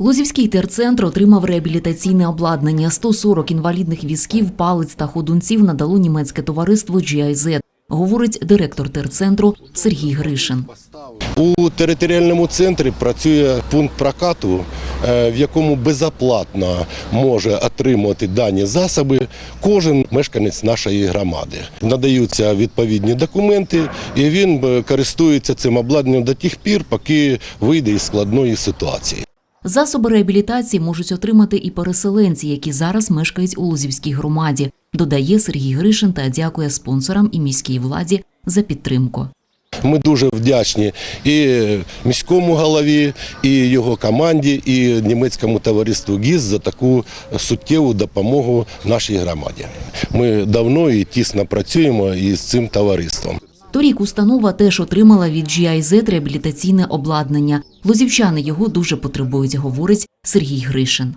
Лозівський терцентр отримав реабілітаційне обладнання. 140 інвалідних візків, палиць та ходунців надало німецьке товариство GIZ, говорить директор терцентру Сергій Гришин. У територіальному центрі працює пункт прокату, е, в якому безоплатно може отримати дані засоби кожен мешканець нашої громади. Надаються відповідні документи, і він е, користується цим обладнанням до тих пір, поки вийде із складної ситуації. Засоби реабілітації можуть отримати і переселенці, які зараз мешкають у Лозівській громаді, додає Сергій Гришин та дякує спонсорам і міській владі за підтримку. Ми дуже вдячні і міському голові, і його команді, і німецькому товариству ГІС за таку суттєву допомогу нашій громаді. Ми давно і тісно працюємо із цим товариством. Торік установа теж отримала від GIZ реабілітаційне обладнання. Лозівчани його дуже потребують, говорить Сергій Гришин.